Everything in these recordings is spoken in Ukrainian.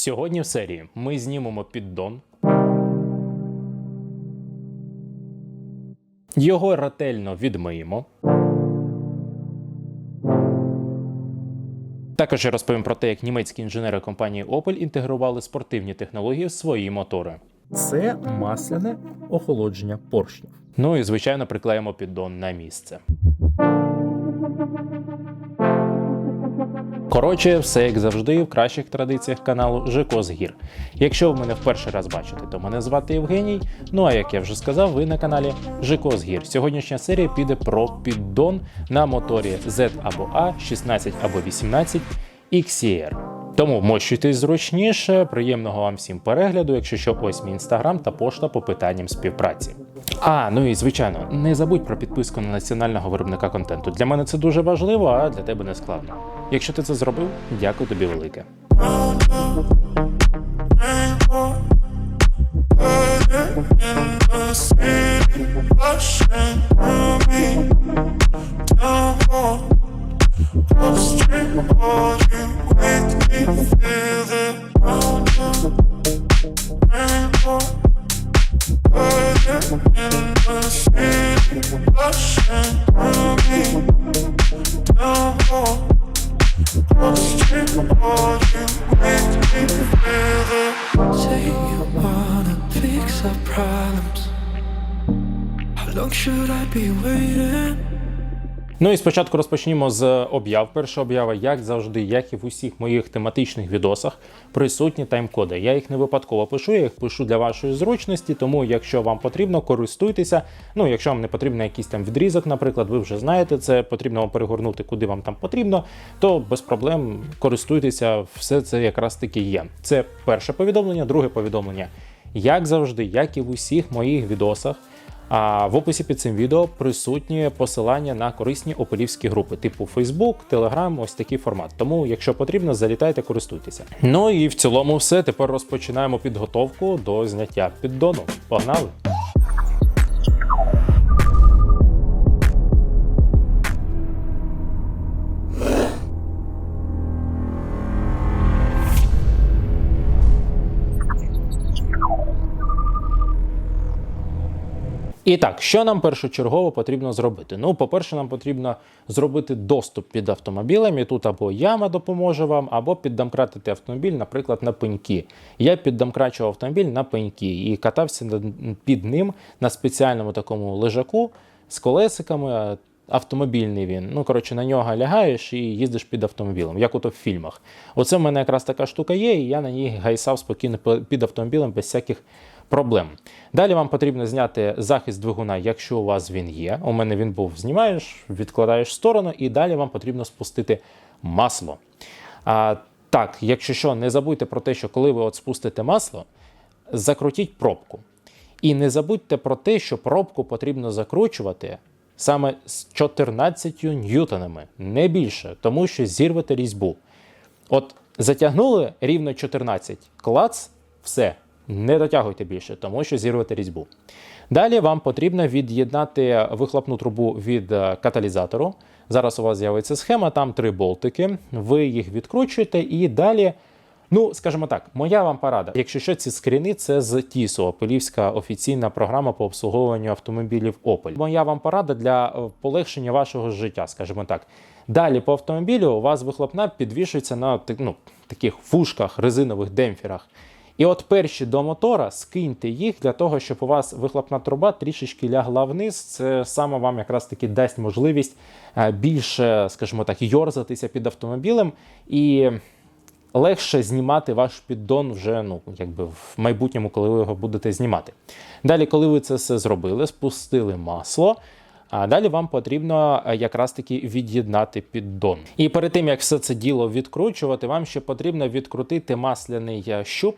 Сьогодні в серії ми знімемо піддон. Його ретельно відмиємо. Також я розповім про те, як німецькі інженери компанії Opel інтегрували спортивні технології в свої мотори. Це масляне охолодження поршнів. Ну і звичайно приклеїмо піддон на місце. Коротше, все як завжди, в кращих традиціях каналу Жико з гір. Якщо ви мене в перший раз бачите, то мене звати Євгеній. Ну а як я вже сказав, ви на каналі Жико з гір. Сьогоднішня серія піде про піддон на моторі Z або A, 16 або 18 XCR. Тому мощуйтесь зручніше, приємного вам всім перегляду, якщо що, ось мій інстаграм та пошта по питанням співпраці. А, ну і звичайно, не забудь про підписку на національного виробника контенту. Для мене це дуже важливо, а для тебе не складно. Якщо ти це зробив, дякую тобі велике. Say How long should I be waiting? Ну і спочатку розпочнімо з об'яв. Перша об'ява, як завжди, як і в усіх моїх тематичних відосах, присутні тайм-коди. Я їх не випадково пишу, я їх пишу для вашої зручності, тому якщо вам потрібно, користуйтеся. Ну, якщо вам не потрібен якийсь там відрізок, наприклад, ви вже знаєте це, потрібно вам перегорнути, куди вам там потрібно, то без проблем користуйтеся, все це якраз таки є. Це перше повідомлення, друге повідомлення. Як завжди, як і в усіх моїх відосах. А в описі під цим відео присутні посилання на корисні опелівські групи, типу Facebook, Telegram, ось такий формат. Тому, якщо потрібно, залітайте, користуйтеся. Ну і в цілому, все. Тепер розпочинаємо підготовку до зняття піддону. Погнали! І так, що нам першочергово потрібно зробити? Ну, по-перше, нам потрібно зробити доступ під автомобілем, і тут або яма допоможе вам, або піддомкратити автомобіль, наприклад, на пеньки. Я піддомкрачував автомобіль на пеньки і катався під ним на спеціальному такому лежаку з колесиками. Автомобільний він. Ну, коротше, на нього лягаєш і їздиш під автомобілем, як ото в фільмах. Оце в мене якраз така штука є, і я на ній гайсав спокійно під автомобілем без всяких проблем. Далі вам потрібно зняти захист двигуна, якщо у вас він є. У мене він був. Знімаєш, відкладаєш в сторону, і далі вам потрібно спустити масло. А, так, якщо що, не забудьте про те, що коли ви от спустите масло, закрутіть пробку. І не забудьте про те, що пробку потрібно закручувати саме з 14 ньютонами, не більше, тому що зірвете різьбу. От затягнули рівно 14, клац, все, не дотягуйте більше, тому що зірвете різьбу. Далі вам потрібно від'єднати вихлопну трубу від е, каталізатору. Зараз у вас з'явиться схема, там три болтики. Ви їх відкручуєте і далі. Ну, скажімо так, моя вам порада. Якщо що, ці скріни це з TISO, Опелівська офіційна програма по обслуговуванню автомобілів Opel. Моя вам порада для е, полегшення вашого життя, скажімо так. Далі по автомобілю у вас вихлопна підвішується на ну, таких фушках, резинових демпферах. І от перші до мотора скиньте їх для того, щоб у вас вихлопна труба трішечки лягла вниз. Це саме вам якраз таки дасть можливість е, більше, скажімо так, йорзатися під автомобілем і легше знімати ваш піддон вже ну, якби в майбутньому, коли ви його будете знімати. Далі, коли ви це все зробили, спустили масло. А далі вам потрібно е, якраз таки від'єднати піддон. І перед тим як все це діло відкручувати, вам ще потрібно відкрутити масляний е, щуп.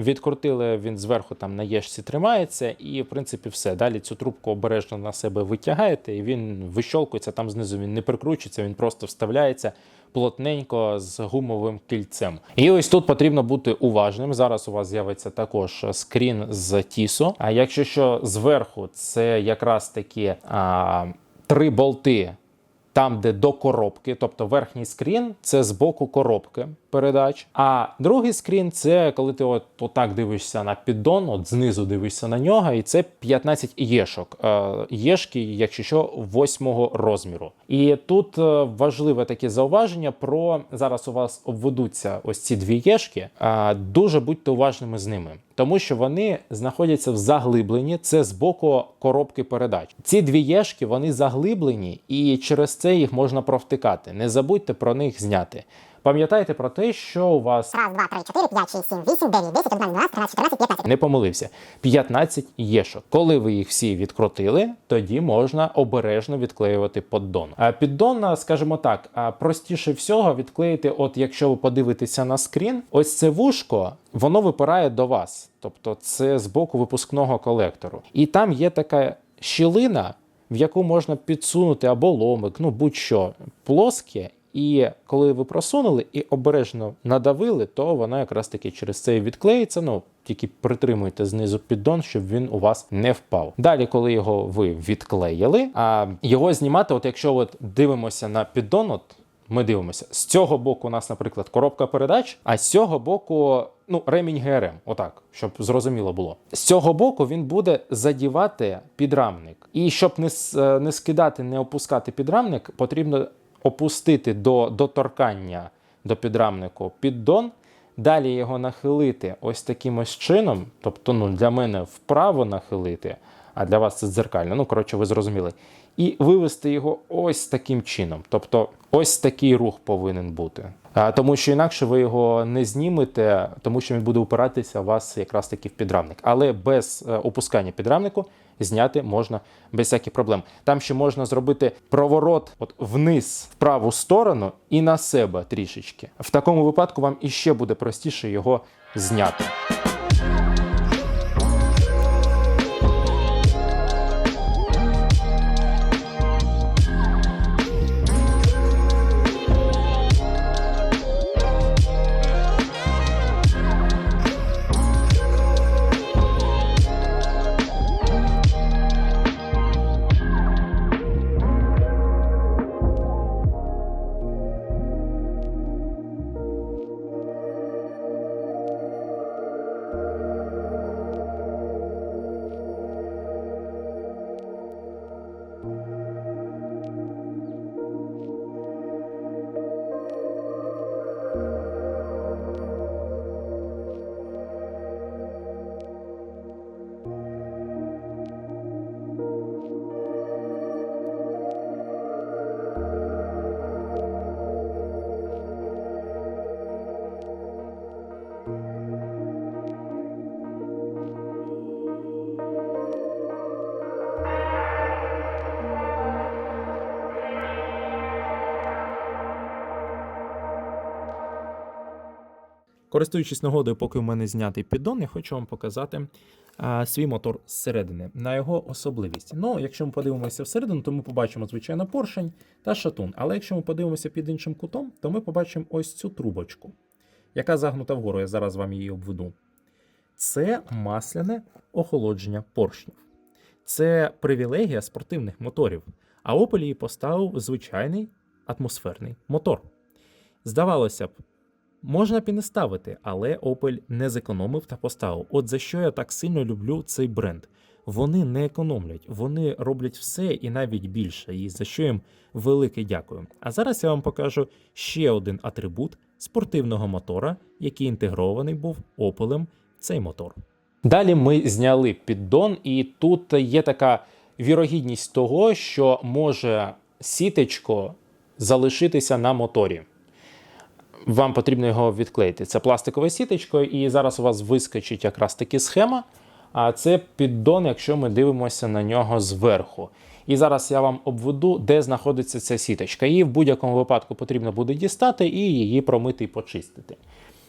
Відкрутили він зверху там на єшці тримається, і в принципі все. Далі цю трубку обережно на себе витягаєте, і він вищолкується там знизу. Він не прикручується, він просто вставляється плотненько з гумовим кільцем. І ось тут потрібно бути уважним. Зараз у вас з'явиться також скрін з тісу. А якщо що зверху, це якраз такі а, три болти. Там, де до коробки, тобто верхній скрін, це з боку коробки. Передач. А другий скрін це коли ти от отак дивишся на піддон, от знизу дивишся на нього, і це 15 єшок. Е, Єшки, якщо що, восьмого розміру. І тут е, важливе таке зауваження про зараз у вас обведуться ось ці дві єшки. Е, Дуже будьте уважними з ними. Тому що вони знаходяться в заглибленні, це з боку коробки передач. Ці дві єшки вони заглиблені, і через це їх можна провтикати. Не забудьте про них зняти. Пам'ятайте про те, що у вас Раз, два, три, чотири, п'ять, шість, сім, вісім, дев'ять, десять, одинадцять, дванадцять, тринадцять, чотирнадцять, п'ятнадцять. не помилився. 15 єшок. Коли ви їх всі відкрутили, тоді можна обережно відклеювати поддон. А піддон, скажімо так, простіше всього відклеїти, от якщо ви подивитеся на скрін, ось це вушко, воно випирає до вас. Тобто це з боку випускного колектору. І там є така щілина, в яку можна підсунути або ломик, ну будь-що плоске. І коли ви просунули і обережно надавили, то воно якраз таки через це відклеїться. Ну тільки притримуйте знизу піддон, щоб він у вас не впав. Далі, коли його ви відклеїли, а його знімати, от якщо от дивимося на піддон, от ми дивимося з цього боку. У нас, наприклад, коробка передач, а з цього боку. Ну, ремінь ГРМ, отак, щоб зрозуміло було. З цього боку він буде задівати підрамник. І щоб не, с- не скидати, не опускати підрамник, потрібно опустити до доторкання до підрамнику піддон, далі його нахилити ось таким ось чином, тобто ну, для мене вправо нахилити, а для вас це дзеркально. Ну, коротше, ви зрозуміли. І вивести його ось таким чином. Тобто, ось такий рух повинен бути. Тому що інакше ви його не знімете, тому що він буде упиратися у вас якраз таки в підрамник. Але без е, опускання підрамнику зняти можна без всяких проблем. Там ще можна зробити проворот от вниз в праву сторону і на себе трішечки. В такому випадку вам іще буде простіше його зняти. Користуючись нагодою, поки в мене знятий піддон, я хочу вам показати а, свій мотор зсередини на його особливість. Ну, якщо ми подивимося всередину, то ми побачимо, звичайно, поршень та шатун. Але якщо ми подивимося під іншим кутом, то ми побачимо ось цю трубочку, яка загнута вгору. Я зараз вам її обведу. Це масляне охолодження поршнів. Це привілегія спортивних моторів. А Opel її поставив звичайний атмосферний мотор. Здавалося б, Можна б і не ставити, але Opel не зекономив та поставив. От за що я так сильно люблю цей бренд. Вони не економлять, вони роблять все і навіть більше, і за що їм велике дякую. А зараз я вам покажу ще один атрибут спортивного мотора, який інтегрований був Opel цей мотор. Далі ми зняли піддон, і тут є така вірогідність того, що може сітечко залишитися на моторі. Вам потрібно його відклеїти. Це пластикове сітечко, і зараз у вас вискочить якраз таки схема. А це піддон, якщо ми дивимося на нього зверху. І зараз я вам обведу, де знаходиться ця сіточка. Її в будь-якому випадку потрібно буде дістати і її промити і почистити.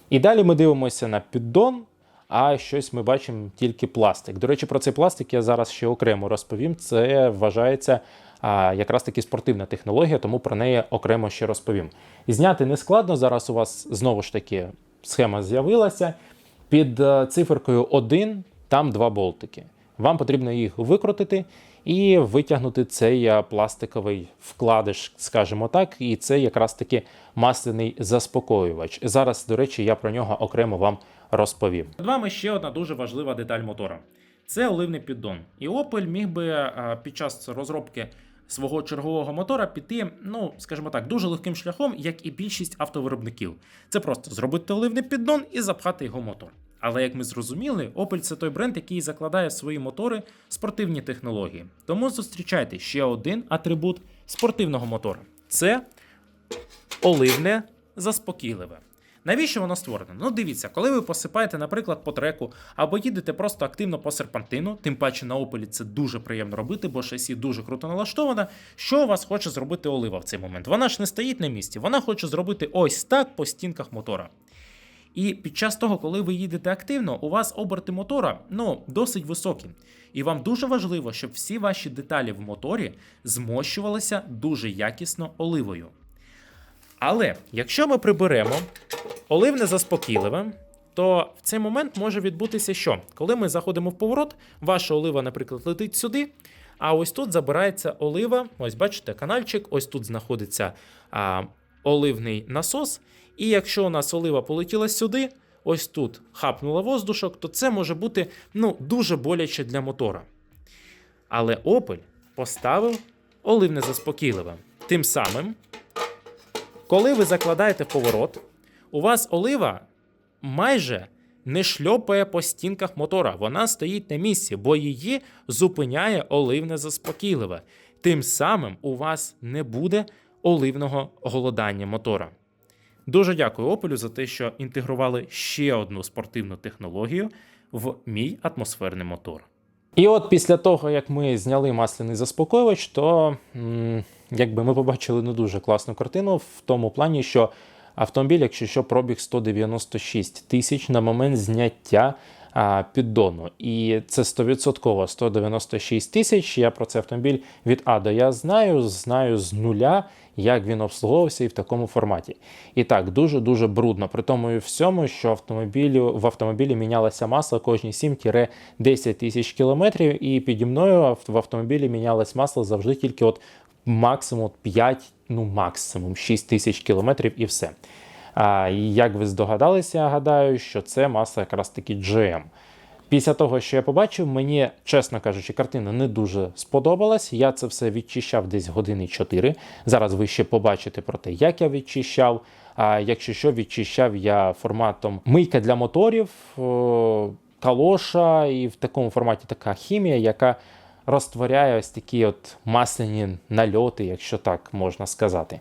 І далі ми дивимося на піддон, а щось ми бачимо тільки пластик. До речі, про цей пластик я зараз ще окремо розповім. Це вважається якраз таки спортивна технологія, тому про неї окремо ще розповім. Зняти не складно. Зараз у вас знову ж таки схема з'явилася. Під е, циферкою 1 там два болтики. Вам потрібно їх викрутити і витягнути цей е, пластиковий вкладиш, скажімо так, і це якраз таки масляний заспокоювач. Зараз, до речі, я про нього окремо вам розповім. Перед вами ще одна дуже важлива деталь мотора. Це оливний піддон. І Opel міг би е, під час розробки свого чергового мотора піти, ну скажімо так, дуже легким шляхом, як і більшість автовиробників. Це просто зробити оливний піддон і запхати його мотор. Але як ми зрозуміли, Opel це той бренд, який закладає в свої мотори спортивні технології. Тому зустрічайте ще один атрибут спортивного мотора: це оливне заспокійливе. Навіщо воно створено? Ну дивіться, коли ви посипаєте, наприклад, по треку або їдете просто активно по серпантину, тим паче на Опелі це дуже приємно робити, бо шасі дуже круто налаштоване. Що у вас хоче зробити олива в цей момент? Вона ж не стоїть на місці, вона хоче зробити ось так по стінках мотора. І під час того, коли ви їдете активно, у вас оберти мотора ну, досить високі. І вам дуже важливо, щоб всі ваші деталі в моторі змощувалися дуже якісно оливою. Але якщо ми приберемо оливне заспокійливе, то в цей момент може відбутися що? Коли ми заходимо в поворот, ваша олива, наприклад, летить сюди, а ось тут забирається олива. Ось бачите, канальчик, ось тут знаходиться а, оливний насос. І якщо у нас олива полетіла сюди, ось тут хапнула воздушок, то це може бути ну, дуже боляче для мотора. Але Opel поставив оливне заспокійливе. Тим самим коли ви закладаєте поворот, у вас олива майже не шльопає по стінках мотора. Вона стоїть на місці, бо її зупиняє оливне заспокійливе. Тим самим у вас не буде оливного голодання мотора. Дуже дякую Opel за те, що інтегрували ще одну спортивну технологію в мій атмосферний мотор. І от після того, як ми зняли масляний заспокоювач, то якби ми побачили не дуже класну картину в тому плані, що автомобіль, якщо що, пробіг 196 тисяч на момент зняття піддону. І це 100% 196 тисяч. Я про цей автомобіль від А до Я знаю, знаю з нуля, як він обслуговувався і в такому форматі. І так, дуже-дуже брудно. При тому і всьому, що автомобілю, в автомобілі мінялося масло кожні 7-10 тисяч кілометрів, і піді мною в автомобілі мінялось масло завжди тільки от максимум 5, ну максимум 6 тисяч кілометрів і все. І як ви здогадалися, я гадаю, що це масло якраз таки GM. Після того, що я побачив, мені, чесно кажучи, картина не дуже сподобалась. Я це все відчищав десь години 4. Зараз ви ще побачите про те, як я відчищав. А якщо що, відчищав я форматом мийка для моторів, калоша, і в такому форматі така хімія, яка розтворяє ось такі от масляні нальоти, якщо так можна сказати.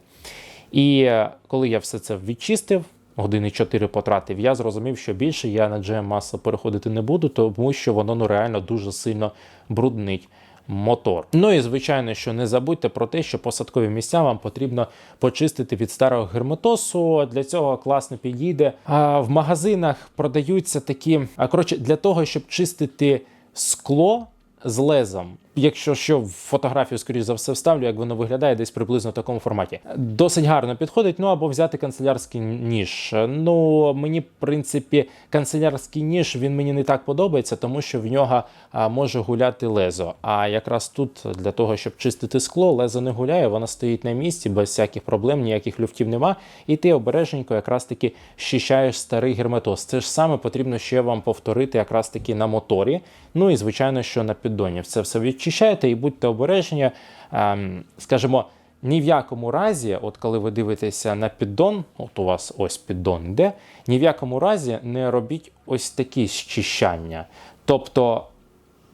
І е, коли я все це відчистив, години 4 потратив, я зрозумів, що більше я на GM масло переходити не буду, тому що воно ну реально дуже сильно бруднить мотор. Ну і звичайно, що не забудьте про те, що посадкові місця вам потрібно почистити від старого герметосу. Для цього класно підійде. А в магазинах продаються такі. А коротше, для того, щоб чистити скло з лезом. Якщо що, фотографію, скоріш за все, вставлю, як воно виглядає десь приблизно в такому форматі. Досить гарно підходить. Ну або взяти канцелярський ніж. Ну мені, в принципі, канцелярський ніж він мені не так подобається, тому що в нього може гуляти лезо. А якраз тут для того, щоб чистити скло, лезо не гуляє, воно стоїть на місці без всяких проблем, ніяких люфтів нема. І ти обережненько якраз таки щищаєш старий герметоз. Це ж саме потрібно ще вам повторити якраз таки на моторі. Ну і звичайно, що на піддоні. Це все відчищаєте і будьте обережні. Ем, скажімо, ні в якому разі, от коли ви дивитеся на піддон, от у вас ось піддон йде, ні в якому разі не робіть ось такі щищання. Тобто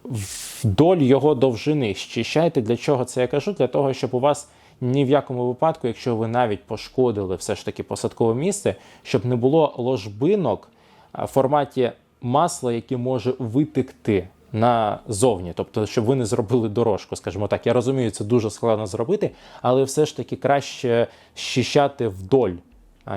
вдоль його довжини щищайте. Для чого це я кажу? Для того, щоб у вас ні в якому випадку, якщо ви навіть пошкодили все ж таки посадкове місце, щоб не було ложбинок в форматі масла, яке може витекти назовні, тобто, щоб ви не зробили дорожку, скажімо так. Я розумію, це дуже складно зробити, але все ж таки краще щищати вдоль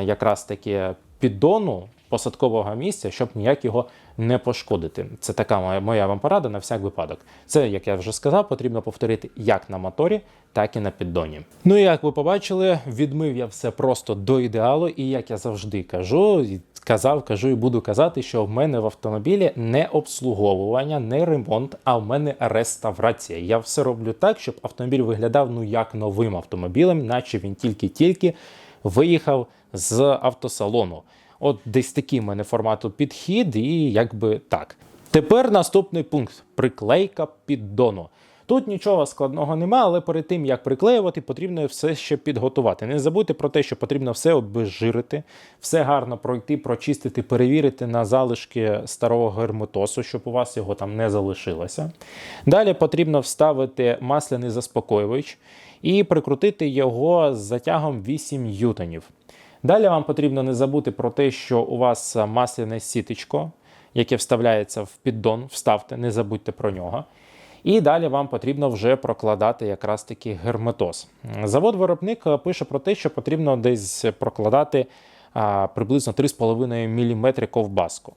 якраз таки піддону, посадкового місця, щоб ніяк його не пошкодити. Це така моя, моя вам порада на всяк випадок. Це, як я вже сказав, потрібно повторити як на моторі, так і на піддоні. Ну і як ви побачили, відмив я все просто до ідеалу, і як я завжди кажу, казав, кажу і буду казати, що в мене в автомобілі не обслуговування, не ремонт, а в мене реставрація. Я все роблю так, щоб автомобіль виглядав ну як новим автомобілем, наче він тільки-тільки виїхав з автосалону. От десь такий в мене формату підхід, і якби так. Тепер наступний пункт приклейка піддону. Тут нічого складного немає, але перед тим як приклеювати, потрібно все ще підготувати. Не забудьте про те, що потрібно все обезжирити, все гарно пройти, прочистити, перевірити на залишки старого герметосу, щоб у вас його там не залишилося. Далі потрібно вставити масляний заспокоювач і прикрутити його з затягом 8 ньютонів. Далі вам потрібно не забути про те, що у вас масляне сітечко, яке вставляється в піддон, вставте, не забудьте про нього. І далі вам потрібно вже прокладати якраз таки герметоз. Завод-виробник е, пише про те, що потрібно десь прокладати приблизно 3,5 мм ковбаску.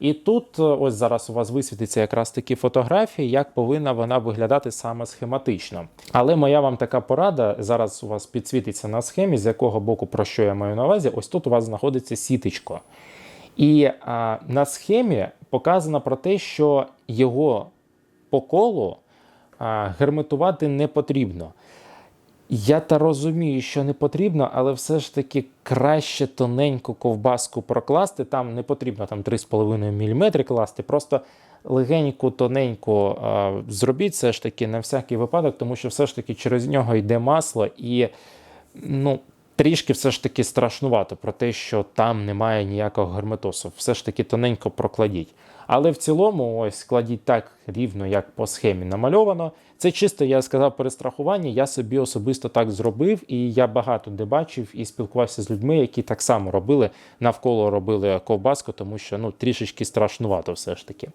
І тут е, ось зараз у вас висвітиться якраз такі фотографії, як повинна вона виглядати саме схематично. Але моя вам така порада зараз у вас підсвітиться на схемі, з якого боку про що я маю на увазі. Ось тут у вас знаходиться сітечко. І а, на схемі показано про те, що його по колу а, герметувати не потрібно. Я та розумію, що не потрібно, але все ж таки краще тоненьку ковбаску прокласти. Там не потрібно там 3,5 мм класти, просто легеньку, тоненьку а, зробіть все ж таки на всякий випадок, тому що все ж таки через нього йде масло і ну, трішки все ж таки страшнувато про те, що там немає ніякого герметосу. Все ж таки тоненько прокладіть. Але в цілому, ось кладіть так рівно, як по схемі намальовано. Це чисто, я сказав, перестрахування. Я собі особисто так зробив, і я багато де бачив і спілкувався з людьми, які так само робили, навколо робили ковбаску, тому що ну, трішечки страшнувато все ж таки.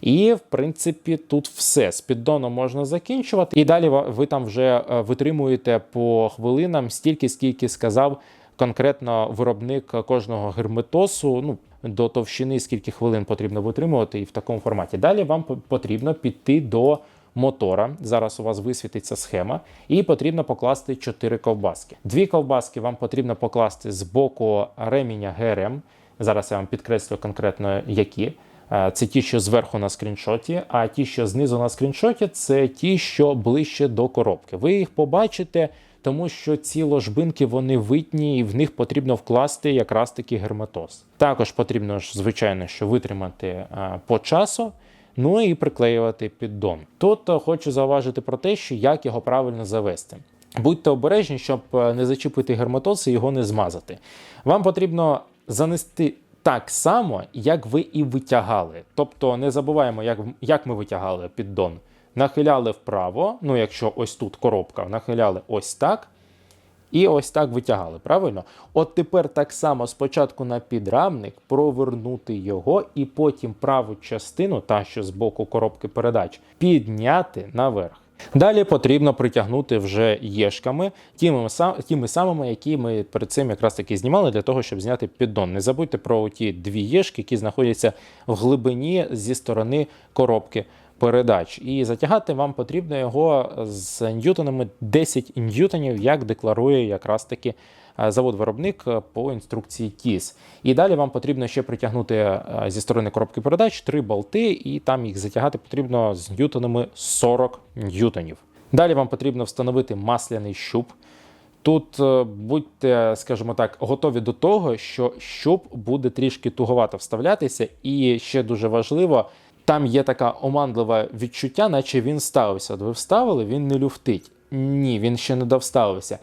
І, в принципі, тут все. З піддоном можна закінчувати. І далі ви там вже е, витримуєте по хвилинам стільки, скільки сказав конкретно виробник кожного герметосу. Ну, до товщини, скільки хвилин потрібно витримувати, і в такому форматі. Далі вам потрібно піти до мотора. Зараз у вас висвітиться схема, і потрібно покласти 4 ковбаски. Дві ковбаски вам потрібно покласти з боку реміння ГРМ. Зараз я вам підкреслю конкретно які. Е, Це ті, що зверху на скріншоті, а ті, що знизу на скріншоті, це ті, що ближче до коробки. Ви їх побачите, тому що ці ложбинки вони витні, і в них потрібно вкласти якраз таки герметоз. Також потрібно ж, звичайно, що витримати е, по часу. Ну і приклеювати піддон. Тут е, хочу зауважити про те, що як його правильно завести. Будьте обережні, щоб е, не зачепити герметоз і його не змазати. Вам потрібно занести так само, як ви і витягали. Тобто не забуваємо, як, як ми витягали піддон. Нахиляли вправо, ну якщо ось тут коробка, нахиляли ось так. І ось так витягали, правильно? От тепер так само спочатку на підрамник провернути його, і потім праву частину, та що з боку коробки передач, підняти наверх. Далі потрібно притягнути вже єшками, тими, тими самими, які ми перед цим якраз таки знімали для того, щоб зняти піддон. Не забудьте про ті дві єшки, які знаходяться в глибині зі сторони коробки передач. І затягати вам потрібно його з ньютонами 10 ньютонів, як декларує якраз таки е, завод-виробник е, по інструкції TIS. І далі вам потрібно ще притягнути е, зі сторони коробки передач три болти, і там їх затягати потрібно з ньютонами 40 ньютонів. Далі вам потрібно встановити масляний щуп. Тут будьте, скажімо так, готові до того, що щуп буде трішки туговато вставлятися, і ще дуже важливо, там є така оманливе відчуття, наче він ставився. Ви вставили, він не люфтить. Ні, він ще не довставився.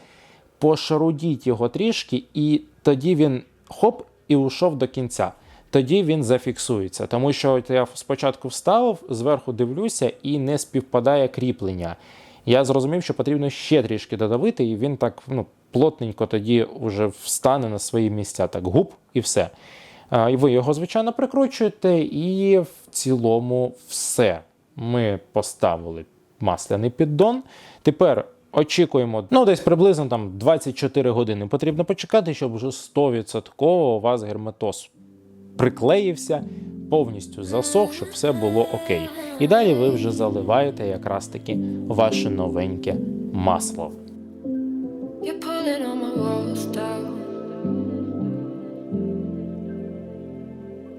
Пошарудіть його трішки, і тоді він хоп і ушов до кінця. Тоді він зафіксується, тому що я спочатку вставив, зверху дивлюся і не співпадає кріплення. Я зрозумів, що потрібно ще трішки додавити, і він так ну, плотненько тоді вже встане на свої місця. Так, гуп, і все. І ви його, звичайно, прикручуєте, і в цілому все. Ми поставили масляний піддон. Тепер очікуємо, ну, десь приблизно там 24 години потрібно почекати, щоб вже 100% у вас герметоз приклеївся, повністю засох, щоб все було окей. І далі ви вже заливаєте якраз таки ваше новеньке масло. You're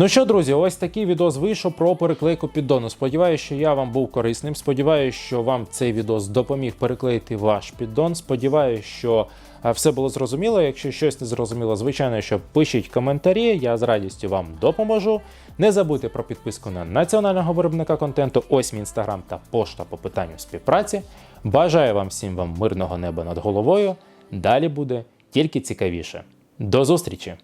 Ну що, друзі, ось такий відос вийшов про переклейку піддону. Сподіваюся, що я вам був корисним. Сподіваюся, що вам цей відос допоміг переклеїти ваш піддон. Сподіваюся, що все було зрозуміло. Якщо щось не зрозуміло, звичайно, що пишіть коментарі, я з радістю вам допоможу. Не забудьте про підписку на національного виробника контенту. Ось мій інстаграм та пошта по питанню співпраці. Бажаю вам всім вам мирного неба над головою. Далі буде тільки цікавіше. До зустрічі!